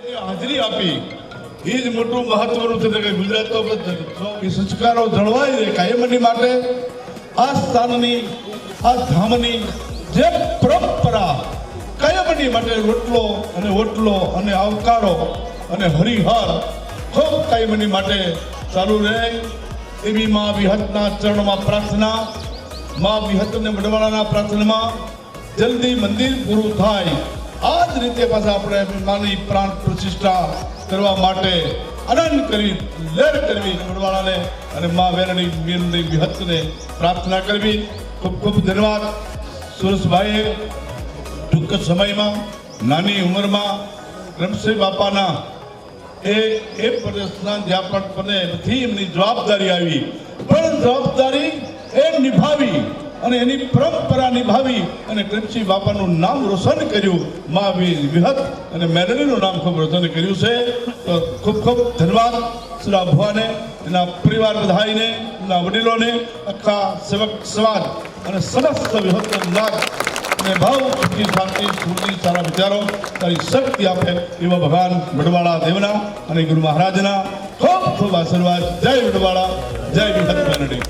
હાજરી આપી. એ જ મોટું મહત્વનું છે કે ગુજરાત એ સંસ્કારો જળવાય રહે કાયમની માટે. આ સ્થાનની, આ ધામની જે પરંપરા કાયમની માટે રોટલો અને ઓટલો અને આવકારો અને હરિહર ખૂબ કાયમની માટે ચાલુ રહે. એવી મા વિહતના ચરણમાં પ્રાર્થના, મા વિહતને વડવાળાના પ્રાર્થનામાં જલ્દી મંદિર પૂરું થાય. આ જ રીતે પાછા આપણે માની પ્રાણ પ્રતિષ્ઠા કરવા માટે આનંદ કરી લેર કરવી વડવાળાને અને મા વેરણી મીરની વિહતને પ્રાર્થના કરવી. ખૂબ ખૂબ ધન્યવાદ. સુરેશભાઈએ ટૂંક સમયમાં, નાની ઉંમરમાં રમશે બાપાના. એ એ પ્રદેશના જ્યાં પણ પને બધી એમની જવાબદારી આવી. પણ જવાબદારી એ નિભાવી. અને એની પરંપરા નિભાવી અને ક્રિપ્સી બાપાનું નામ રોશન કર્યું. મા વિહત અને મેલડીનું નામ ખૂબ રોશન કર્યું છે. તો ખૂબ ખૂબ ધન્યવાદ શ્રી ભુવાને એના પરિવાર બધાઈને એના વડીલોને, આખા સેવક સમાજ અને સમસ્ત વિહત નાગ અને ભાવ સુખી શાંતિ સ્મૃતિ સારા વિચારો, તારી શક્તિ આપે એવા ભગવાન વડવાળા દેવના અને ગુરુ મહારાજના. ખૂબ ખૂબ આશીર્વાદ. જય વડવાળા. જય વિહત મેલડી